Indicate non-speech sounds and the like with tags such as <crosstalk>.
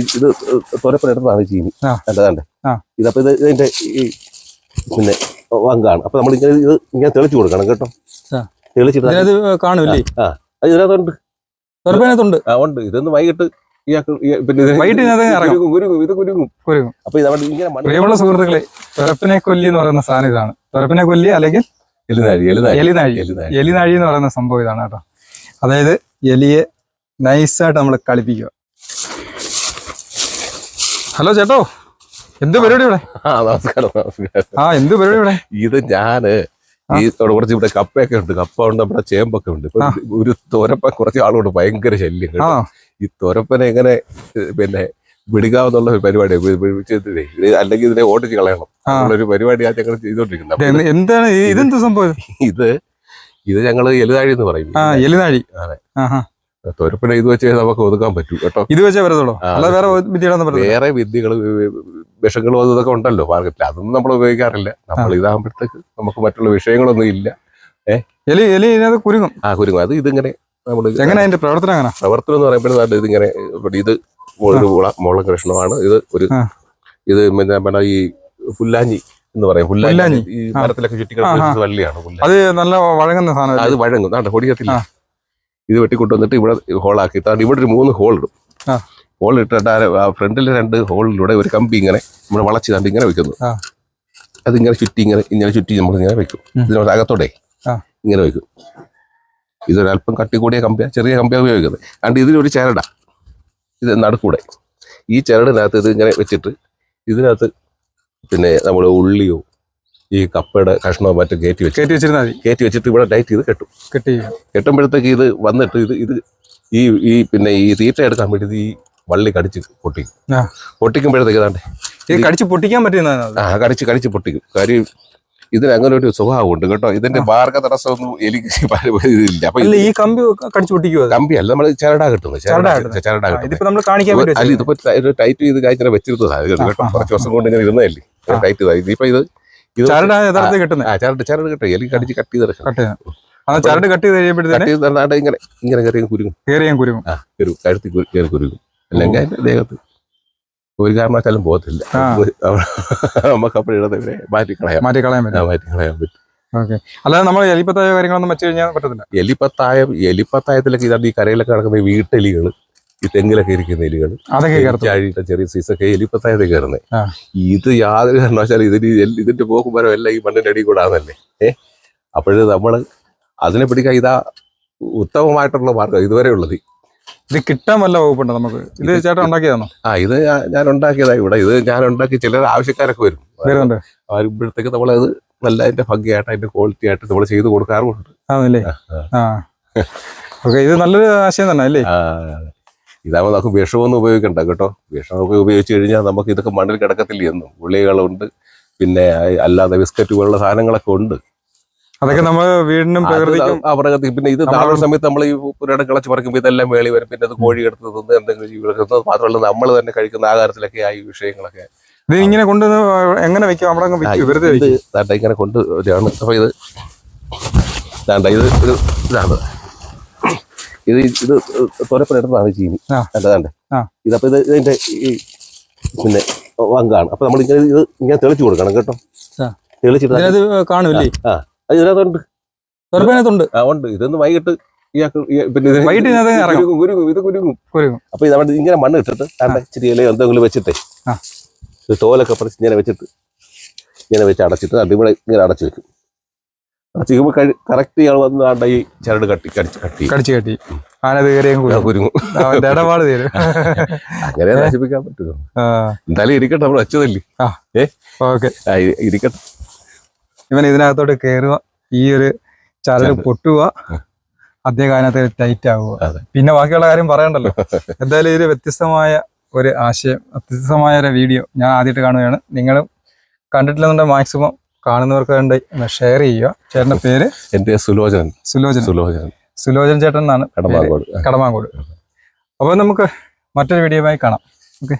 ഇത് തുരപ്പനെടുത്തതാണ് ചീനി. അല്ലാതെ. ഇതപ്പോ ഇത് ഇതിന്റെ ഈ പിന്നെ വങ്കാണ്. അപ്പൊ നമ്മൾ ഇങ്ങനെ ഇത് ഇങ്ങനെ തെളിച്ചു കൊടുക്കണം കേട്ടോ. തെളിച്ചിട്ട് കാണില്ലേ ആ അത് ഇതിനകത്തുണ്ട്. തുറപ്പിനകത്തുണ്ട് ആ ഉണ്ട്. ഇതൊന്ന് വൈകിട്ട് പ്രിയമുള്ള സുഹൃത്തുക്കളെ കൊല്ലി എന്ന് പറയുന്ന സാധനം ഇതാണ്. തുറപ്പിനെ കൊല്ലി അല്ലെങ്കിൽ എലിനാഴി എലിനാഴി. എന്ന് പറയുന്ന സംഭവം ഇതാണ് കേട്ടോ. അതായത് എലിയെ നൈസായിട്ട് നമ്മൾ കളിപ്പിക്കുക. ഹലോ ചേട്ടോ. എന്ത് പരിപാടി ഇവിടെ? ആ നമസ്കാരം നമസ്കാരം. ആ എന്ത് പരിപാടി ഇവിടെ? ഇത് ഞാൻ ഈ കുറച്ച് ഇവിടെ കപ്പയൊക്കെ ഉണ്ട്. കപ്പ ഉണ്ട് നമ്മുടെ ചേമ്പൊക്കെ ഉണ്ട്. ഇപ്പൊ ഒരു തോരപ്പ കുറച്ച് ആളുകൊണ്ട് ഭയങ്കര ശല്യം കേട്ടോ. ഈ തോരപ്പനെ എങ്ങനെ പിന്നെ വിടുകാവുന്നുള്ള ഒരു പരിപാടി അല്ലെങ്കിൽ ഇതിനെ ഓടിച്ച് കളയണം. ആ. ഒരു പരിപാടി ആ ഞങ്ങൾ ചെയ്തോണ്ടിരിക്കുന്നത് എന്ത്- എന്താണ് ഈ- ഇതെന്ത് സംഭവം ഇത്? ഇത് ഇത് ഞങ്ങൾ എലുതാഴി എന്ന് പറയും ആ എലിനാഴി. അതെ. ആഹാ. തുരപ്പനെ ഇത് വെച്ച് നമുക്ക് ഒതുക്കാൻ പറ്റൂ കേട്ടോ. ഇത് വെച്ചേ വരത്തുള്ളൂ അല്ല വേറെ വിദ്യകളൊന്നും വേറെ വിദ്യകൾ വിഷങ്ങളും അതൊക്കെ ഉണ്ടല്ലോ. മാർക്കറ്റിൽ അതൊന്നും നമ്മൾ ഉപയോഗിക്കാറില്ല. നമ്മൾ ഇതാകുമ്പോഴത്തേക്ക് നമുക്ക് മറ്റുള്ള വിഷയങ്ങളൊന്നും ഇല്ല. എലി എലി ഇതിനകത്ത് കുരുങ്ങും. ആ കുരുങ്ങും. അത് ഇതിങ്ങനെ നമ്മൾ എങ്ങനെ അതിന്റെ പ്രവർത്തനം അങ്ങനെ പ്രവർത്തനം എന്ന് പറയുമ്പോഴത്തേക്ക് ഇതിങ്ങനെ ഇത് ഒരു മുള കൃഷ്ണമാണ്. ഇത് ഒരു ഇത് പിന്നെ നമ്മുടെ ഈ പുല്ലാഞ്ഞി എന്ന് പറയും. പുല്ലാഞ്ഞി. ഈ. മരത്തിലൊക്കെ ചുറ്റി ആ, ആ. വള്ളിയാണ് അത് നല്ല വഴങ്ങുന്ന സാധനം അത് വഴങ്ങും. പൊടിയത്തില്ല. ഇത് വെട്ടിക്കൊണ്ടുവന്നിട്ട് ഇവിടെ ഹോളാക്കി താണ്ട് ഇവിടെ ഒരു മൂന്ന് ഹോൾ ഇടും. ഹോൾ ഇട്ടിട്ട് ആ ഫ്രണ്ടിൽ രണ്ട് ഹോളിലൂടെ ഒരു കമ്പി ഇങ്ങനെ നമ്മൾ വളച്ച് താണ്ട് ഇങ്ങനെ വെക്കുന്നു. അതിങ്ങനെ ചുറ്റി ഇങ്ങനെ ഇങ്ങനെ ചുറ്റി നമ്മൾ ഇങ്ങനെ വെക്കും. ഇതിനോട് അകത്തോടെ. ഇങ്ങനെ വെക്കും ഇതൊരല്പം കട്ടി കൂടിയ കമ്പിയാ ചെറിയ കമ്പിയാ ഉപയോഗിക്കുന്നത് അണ്ട് ഇതിലൊരു ചരട ഇത് നടുക്കൂടെ ഈ ചരടിനകത്ത് ഇത് ഇങ്ങനെ വെച്ചിട്ട് ഇതിനകത്ത് പിന്നെ നമ്മൾ ഉള്ളിയോ ഈ കപ്പയുടെ കഷ്ണവും മറ്റും കയറ്റി വെച്ച് കയറ്റി വെച്ചിരുന്നാൽ മതി. കയറ്റി വെച്ചിട്ട് ഇവിടെ ടൈറ്റ് ചെയ്ത് കെട്ടും. കെട്ടി. കെട്ടുമ്പോഴത്തേക്ക് ഇത് വന്നിട്ട് ഇത് ഇത് ഈ ഈ പിന്നെ ഈ തീറ്റ എടുക്കാൻ വേണ്ടി ഈ വള്ളി കടിച്ച് പൊട്ടിക്കും. പൊട്ടിക്കുമ്പോഴത്തേക്ക് കടിച്ച് പൊട്ടിക്കാൻ പറ്റുന്നതാണ് ആ കടിച്ച് കടിച്ച് പൊട്ടിക്കും. കാര്യം ഇതിന് അങ്ങനെ ഒരു സ്വഭാവമുണ്ട് കേട്ടോ. ഇതിന്റെ മാർഗ തടസ്സമൊന്നും എനിക്ക് ഇതില്ല അപ്പൊ ഈ കമ്പി കടിച്ച് പൊട്ടിക്കുമോ അത്? കമ്പി അല്ല നമ്മൾ ചരടാ കിട്ടുന്നത്. ചരടാ വേണ്ടി അല്ല. ഇതിപ്പോ ടൈറ്റ് ചെയ്ത് കാഴ്ച വെച്ചിരുന്നതാണ് കേട്ടോ കുറച്ച് വർഷം കൊണ്ട് ഇങ്ങനെ ഇരുന്നതല്ലേ? ടൈറ്റ് ഇതിപ്പോ ഇത് ഇത് ചരടാണ് യഥാർത്ഥത്തിൽ കിട്ടുന്നത് ആ ചരട് ചരട് കിട്ടും എലി കടിച്ച് കട്ട് ചെയ്തെടുക്കണം കട്ട് ചെയ്യാൻ ആ ചരട് കട്ട് ചെയ്ത് കഴിയുമ്പോഴത്തേന് കട്ട് ചെയ്ത് തന്നാണ്ട് ഇങ്ങനെ ഇങ്ങനെ കുരുങ്ങും. കുരുങ്ങും. ആ ഒരു കഴുത്തി കയറി കുരുങ്ങും. അല്ലെങ്കിൽ അതിന്റെ ദേഹത്ത് ഒരു കാരണവശാലും പോകത്തില്ല. നമുക്ക് അപ്പോൾ ഇടത്തെ മാറ്റി കളയാം മാറ്റി കളയാൻ പറ്റും. മാറ്റി കളയാൻ പറ്റും. ഓക്കെ. അല്ലാതെ നമ്മൾ എലിപ്പത്തായ കാര്യങ്ങളൊന്നും വെച്ച് കഴിഞ്ഞാൽ പറ്റത്തില്ല. എലിപ്പത്തായ എലിപ്പത്തായത്തിലൊക്കെ ഇതാണ് ഈ കരയിലൊക്കെ നടക്കുന്ന വീട്ടെലികൾ വീട്ടെലികൾ ഈ തെങ്ങിലൊക്കെ ഇരിക്കുന്ന എലികൾ അതൊക്കെ കയറത്തുള്ളൂ. ചാഴിയുടെ ചെറിയ സീസൊക്കെ എലിപ്പത്തായത് കയറുന്നത് ഇത് യാതൊരു കാരണവശാലും ഇതിന് ഇതിന്റെ പോക്കും മരം എല്ലാം ഈ മണ്ണിന്റെ അടി കൂടെ ഏഹ് അപ്പോഴ് നമ്മൾ അതിനെ പിടിക്കാൻ ഇതാ ഉത്തമമായിട്ടുള്ള മാർഗം ഇതുവരെ ഉള്ളത്. ഇത് കിട്ടാൻ വല്ല വകുപ്പുണ്ടോ നമുക്ക്? ഇത് ചേട്ടൻ ഉണ്ടാക്കിയതാണോ? ആ ഇത് ഞാൻ- ഉണ്ടാക്കിയതാണ് ഉണ്ടാക്കിയതാ ഇവിടെ. ഇത് ഞാൻ ഉണ്ടാക്കി ചില ആവശ്യക്കാരൊക്കെ വരും. വരുന്നുണ്ട്. വരുമ്പോഴത്തേക്ക് നമ്മളത് നല്ല അതിന്റെ ഭംഗിയായിട്ട് അതിന്റെ ക്വാളിറ്റി ആയിട്ട് നമ്മൾ ചെയ്ത് കൊടുക്കാറുമുണ്ട്. ആണല്ലേ? ആ, ഓക്കെ ഇത് നല്ലൊരു ആശയം തന്നെ അല്ലേ? ആ, ഇതാകുമ്പോൾ നമുക്ക് വിഷമൊന്നും ഉപയോഗിക്കണ്ട കേട്ടോ. വിഷമൊക്കെ ഉപയോഗിച്ച് കഴിഞ്ഞാൽ നമുക്ക് ഇതൊക്കെ മണ്ണിൽ കിടക്കത്തില്ല എന്നും ഗുളികകളുണ്ട് പിന്നെ അല്ലാതെ ബിസ്ക്കറ്റ് പോലുള്ള സാധനങ്ങളൊക്കെ ഉണ്ട്. അതൊക്കെ നമ്മൾ വീടിനും പ്രകൃതിക്കും ആ പ്രകൃതി പിന്നെ ഇത് നാളെ സമയത്ത് നമ്മൾ ഈ പുരയുടെ കിളച്ച് പറിക്കുമ്പോൾ ഇതെല്ലാം വേളി വരും. പിന്നെ അത് കോഴി എടുത്ത് തിന്ന് എന്തെങ്കിലും ജീവിക്കുന്നത് മാത്രമല്ല നമ്മൾ തന്നെ കഴിക്കുന്ന ആഹാരത്തിലൊക്കെ ആ ഈ വിഷയങ്ങളൊക്കെ ഇത് ഇങ്ങനെ കൊണ്ട് എങ്ങനെ വെക്കാം? അവിടെ അങ്ങ് വെക്കും. വെറുതെ ഇങ്ങനെ കൊണ്ട് ഇതാണ്. അപ്പൊ ഇത് ഇത് ഇതാണ്. ഇത് ഇത് തുരപ്പനെടുത്തതാണ് ചീനി. അല്ലാതെ. ഇതപ്പോ ഇത് ഇതിന്റെ ഈ പിന്നെ വങ്കാണ്. അപ്പൊ നമ്മൾ ഇങ്ങനെ ഇത് ഇങ്ങനെ തെളിച്ചു കൊടുക്കണം കേട്ടോ. തെളിച്ചിട്ട് ഇതിനകത്ത് ആ ഇതിനകത്തുണ്ട്. തുറപ്പിനകത്തുണ്ട് ആ ഉണ്ട്. ഇതൊന്ന് വൈകിട്ട് വൈകിട്ട് ഇത് കുരുങ്ങും. കുരുങ്ങും. അപ്പൊ ഇത് നമ്മുടെ ഇങ്ങനെ മണ്ണ് ഇട്ടിട്ട് ദാണ്ട ഇച്ചിരി ഇലയോ എന്തെങ്കിലും വെച്ചിട്ടേ. തോലൊക്കെ പറിച്ച് ഇങ്ങനെ വെച്ചിട്ട് ഇങ്ങനെ വെച്ച് അടച്ചിട്ട് അടിപൊളി ഇങ്ങനെ അടച്ചു വെക്കും. വെക്കുമ്പോൾ കറക്റ്റ് ഇയാൾ വന്ന് ആണ്ട ഈ ചരട് കട്ടി കടിച്ച് കട്ടി. കടിച്ചു കെട്ടി. ആനത് കയറിയും ആ, കുരുങ്ങും. കുരുങ്ങും അവന്റെ ഇടപാട് തീരും. <laughs> അങ്ങനെ നശിപ്പിക്കാൻ പറ്റുമോ ആ. എന്തായാലും ഇരിക്കട്ടെ നമ്മൾ വെച്ചതല്ലേ? ആ. ഏ? ഓക്കെ. ആ, ഇ- ഇരിക്കട്ടെ. ഇവൻ ഇതിനകത്തോട്ട് കയറുക ഈ ഒരു ചരട് പൊട്ടുക അദ്ദേഹം അതിനകത്ത് ടൈറ്റ് ആവുക. അതെ. പിന്നെ ബാക്കിയുള്ള കാര്യം പറയണ്ടല്ലോ. <laughs> എന്തായാലും ഇതൊരു വ്യത്യസ്തമായ ഒരു ആശയം വ്യത്യസ്തമായ ഒരു വീഡിയോ ഞാൻ ആദ്യമായിട്ട് കാണുകയാണ്. നിങ്ങളും കണ്ടിട്ടില്ലെന്നുണ്ടെങ്കിൽ മാക്സിമം കാണുന്നവർക്ക് വേണ്ടി ഷെയർ ചെയ്യുക. ചേട്ടന്റെ പേര്? എന്റെ സുലോചനൻ. സുലോചൻ സുലോചനൻ. സുലോചൻ ചേട്ടൻ എന്നാണ്? കടമാങ്കോട്. കടമാങ്കോട്. അപ്പോൾ നമുക്ക് മറ്റൊരു വീഡിയോയുമായി കാണാം. ഓക്കെ